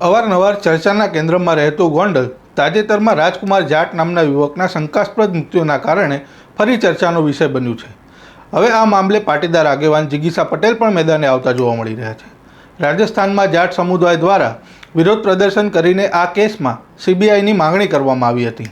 અવારનવાર ચર્ચાના કેન્દ્રમાં રહેતું ગોંડલ તાજેતરમાં રાજકુમાર જાટ નામના યુવકના શંકાસ્પદ મૃત્યુના કારણે ફરી ચર્ચાનો વિષય બન્યું છે. હવે આ મામલે પાટીદાર આગેવાન જિગીસા પટેલ પણ મેદાને આવતા જોવા મળી રહ્યા છે. રાજસ્થાનમાં જાટ સમુદાય દ્વારા વિરોધ પ્રદર્શન કરીને આ કેસમાં સીબીઆઈની માંગણી કરવામાં આવી હતી.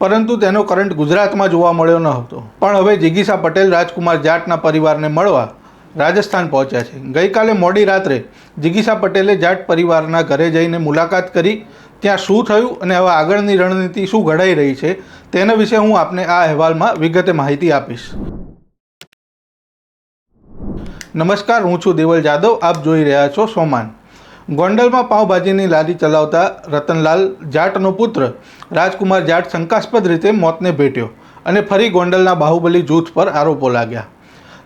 પરંતુ તેનો કરંટ ગુજરાતમાં જોવા મળ્યો ન હતો. પણ હવે જિગીસા પટેલ રાજકુમાર જાટના પરિવારને મળવા રાજસ્થાન પહોંચ્યા છે. ગઈકાલે મોડી રાત્રે જિગીસા પટેલે જાટ પરિવારના ઘરે જઈને મુલાકાત કરી, ત્યાં શું થયું અને હવે આગળની રણનીતિ શું ઘડાઈ રહી છે તેના વિશે હું આપને આ અહેવાલમાં વિગતે માહિતી આપીશ. નમસ્કાર, હું છું દેવલ જાદવ. આપ જોઈ રહ્યા છો સોમાન. ગોંડલમાં પાવભાજીની લારી ચલાવતા રતનલાલ જાટનો પુત્ર રાજકુમાર જાટ શંકાસ્પદ રીતે મોતને ભેટ્યો અને ફરી ગોંડલના બાહુબલી જૂથ પર આરોપો લાગ્યા.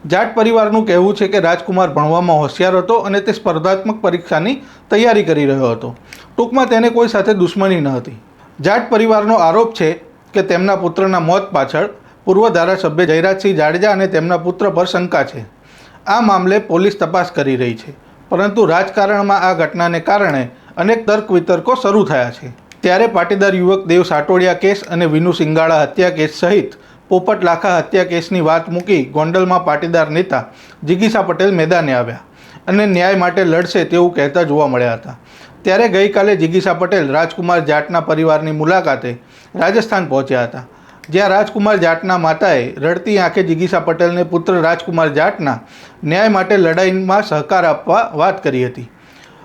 જાટ પરિવારનું કહેવું છે કે રાજકુમાર ભણવામાં હોશિયાર હતો અને તે સ્પર્ધાત્મક પરીક્ષાની તૈયારી કરી રહ્યો હતો. ટૂંકમાં તેને કોઈ સાથે દુશ્મની ન હતી. જાટ પરિવારનો આરોપ છે કે તેમના પુત્રના મોત પાછળ પૂર્વ ધારાસભ્ય જયરાજસિંહ જાડેજા અને તેમના પુત્ર પર શંકા છે. આ મામલે પોલીસ તપાસ કરી રહી છે, પરંતુ રાજકારણમાં આ ઘટનાને કારણે અનેક તર્ક વિતર્કો શરૂ થયા છે. ત્યારે પાટીદાર યુવક દેવ સાટોડિયા કેસ અને વિનુ સિંગાળા હત્યા કેસ સહિત પોપટ લાખા હત્યા કેસની વાત મૂકી ગોંડલમાં પાટીદાર નેતા જિગીસા પટેલ મેદાને આવ્યા અને ન્યાય માટે લડશે તેવું કહેતા જોવા મળ્યા હતા. ત્યારે ગઈકાલે જિગીસા પટેલ રાજકુમાર જાટના પરિવારની મુલાકાતે રાજસ્થાન પહોંચ્યા હતા. જ્યાં રાજકુમાર જાટના માતાએ રડતી આંખે જિગીસા પટેલને પુત્ર રાજકુમાર જાટના ન્યાય માટે લડાઈમાં સહકાર આપવા વાત કરી હતી.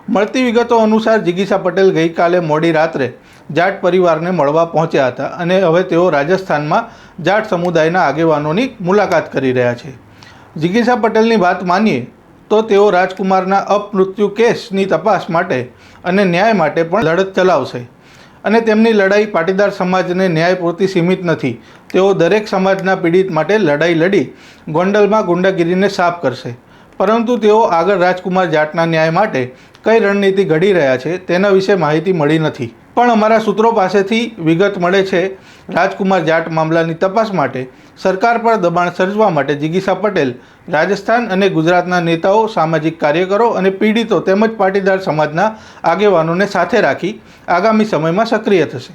મળતી વિગતો અનુસાર જિગીસા પટેલ ગઈકાલે મોડી રાત્રે જાટ પરિવારને મળવા પહોંચ્યા હતા અને હવે તેઓ રાજસ્થાનમાં જાટ સમુદાયના આગેવાનોની મુલાકાત કરી રહ્યા છે. જિગીસા પટેલની વાત માનીએ તો તેઓ રાજકુમારના અપમૃત્યુ કેસની તપાસ માટે અને ન્યાય માટે પણ લડત ચલાવશે અને તેમની લડાઈ પાટીદાર સમાજને ન્યાય પૂરતી સીમિત નથી. તેઓ દરેક સમાજના પીડિત માટે લડાઈ લડી ગોંડલમાં ગુંડાગીરીને સાફ કરશે. પરંતુ તેઓ આગળ રાજકુમાર જાટના ન્યાય માટે કઈ રણનીતિ ઘડી રહ્યા છે તેના વિશે માહિતી મળી નથી. પણ અમારા સૂત્રો પાસેથી વિગત મળે છે, રાજકુમાર જાટ મામલાની તપાસ માટે સરકાર પર દબાણ સર્જવા માટે જિગીસા પટેલ, રાજસ્થાન અને ગુજરાતના નેતાઓ, સામાજિક કાર્યકરો અને પીડિતો તેમજ પાટીદાર સમાજના આગેવાનોને સાથે રાખી આગામી સમયમાં સક્રિય થશે.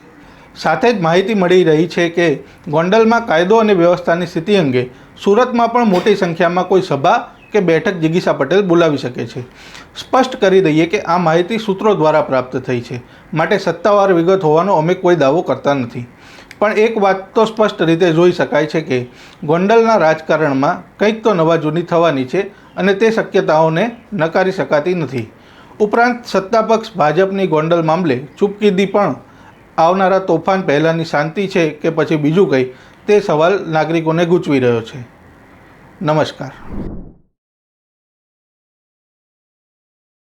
સાથે જ માહિતી મળી રહી છે કે ગોંડલમાં કાયદો અને વ્યવસ્થાની સ્થિતિ અંગે સુરતમાં પણ મોટી સંખ્યામાં કોઈ સભા કે બેઠક જિગીસા પટેલ બોલાવી શકે છે. સ્પષ્ટ કરી દઈએ કે આ માહિતી સૂત્રો દ્વારા પ્રાપ્ત થઈ છે. માટે સત્તાવાર વિગત હોવાનો અમે કોઈ દાવો કરતા નથી. પણ એક વાત તો સ્પષ્ટ રીતે જોઈ શકાય છે કે ગોંડલના રાજકારણમાં કંઈક તો નવા જૂની થવાની છે અને તે શક્યતાઓને નકારી શકાતી નથી. ઉપરાંત સત્તાપક્ષ ભાજપની ગોંડલ મામલે ચૂપકીદી પણ આવનારા તોફાન પહેલાંની શાંતિ છે કે પછી બીજું કંઈ તે સવાલ નાગરિકોને ગૂંચવી રહ્યો છે. નમસ્કાર.